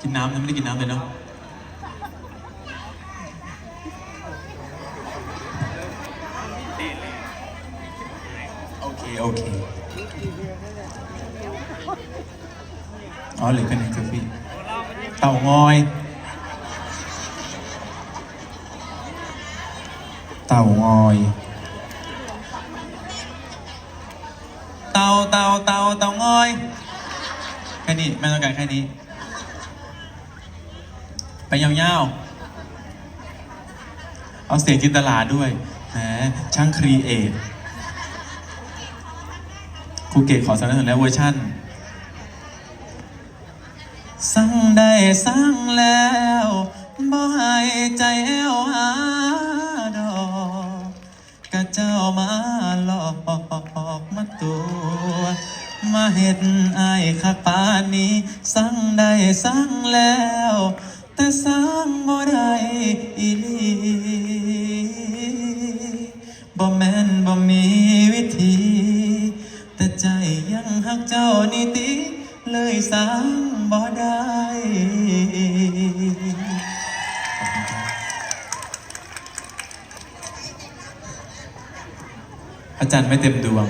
กินน้ำนะไม่ได้กินน้ำเลยเนาะโอเค โอเค อ๋อเหลือแค่นี้กาแฟเต่างอย เต่างอย เต่าเต่าเต่าเต่างอย แค่นี้ไม่ต้องการแค่นี้ ไปยาวๆ เอาเสียงจินตลาด้วยแหมช่างครีเอทครูเกตขอสนับสนุนแล้วเวอร์ชั่น สั่งได้สั่งแล้วบ่ให้ใจแอวหาดอกกะเจ้ามาหลอกมาตัว มาเห็ดอายคักปานนี้ สั่งได้สั่งแล้ว แต่สั่งบ่ได้อีหลีบ่แม่นบ่มีวิธี แต่ใจยังหักเจ้านี่ติเลยสั่งบ่ได้อาจารย์ไม่เต็มดวง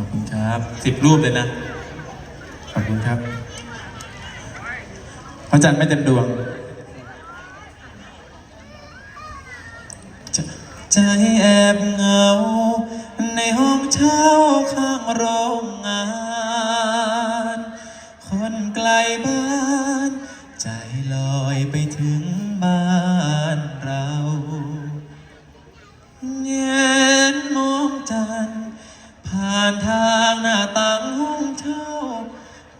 อบคุณครับสิบรูปเลยนะ ขอบคุณครับ พระจันทร์ไม่เต็มดวงใจใจแอบเหงา ในห้องเช่าข้างโรงงาน คนไกลบ้าน ใจลอยไปถึงบ้านเราานทางหน้าต่างห้องเช่า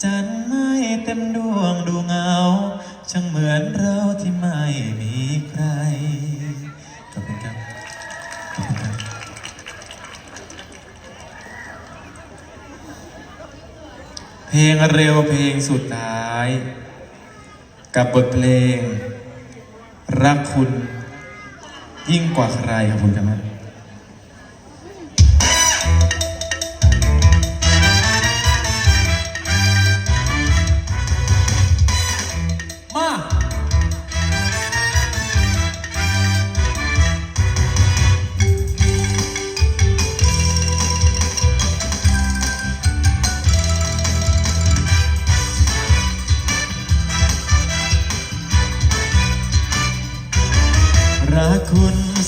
จันทร์ไม่เต็มดวงดูเงา ช่างเหมือนเราที่ไม่มีใคร ขอบคุณครับ ขอบคุณครับ เพลงเร็วเพลงสุดท้าย กับบทเพลง รักคุณยิ่งกว่าใครขอบคุณครับ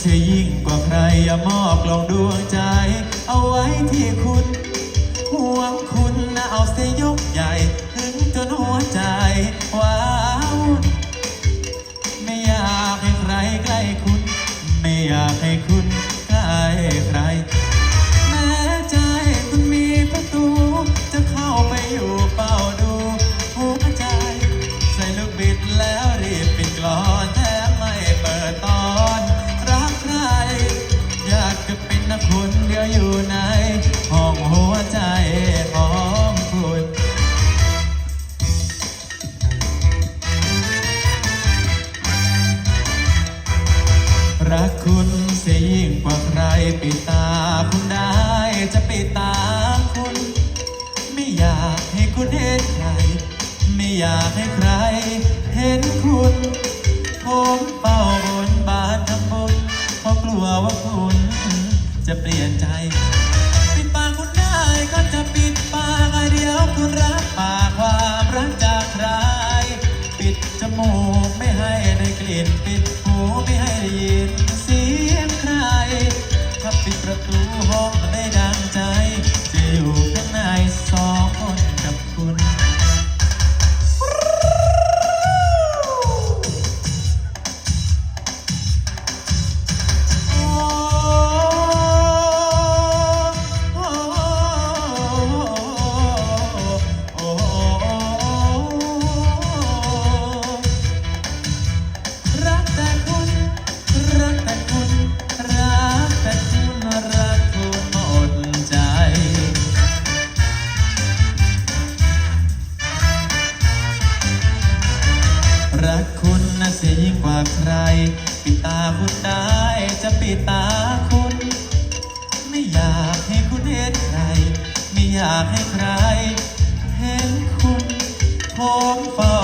เสียยิ่งกว่าใครอย่ามอบลงดวงใจ เอาไว้ที่คุณห่วงคุณนะเอาเสียยกใหญ่ถึงจนหัวใจว้าวไม่อยากให้ใครใกล้คุณ ไม่อยากให้คุณ ปิดตาคุณได้จะปิดตาคุณ ไม่อยากให้คุณเห็นใคร ไม่อยากให้ใคร เห็นคุณ ผมเป่าบนบานทำบุญเพราะกลัวว่าคุณ จะเปลี่ยนใจ ปิดปากคุณได้ก็จะปิดปากเดียวคุณรับปากความรักจากใครปิดจมูกไม่ให้ได้กลิ่นปิดหูไม่ให้ได้ยิน รักคุณน่ะเสียยิ่งกว่าใคร ปิดตาคุณได้จะปิดตาคุณ ไม่อยากให้คุณเห็นใคร ไม่อยากให้ใคร เห็นคุณผมเฟ้า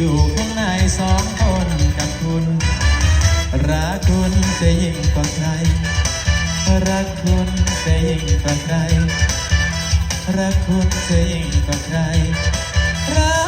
อยู่ข้างในสองคนกับคุณ รักคุณจะยิ่งกว่าใคร รักคุณจะยิ่งกว่าใคร รักคุณจะยิ่งกว่าใครรัก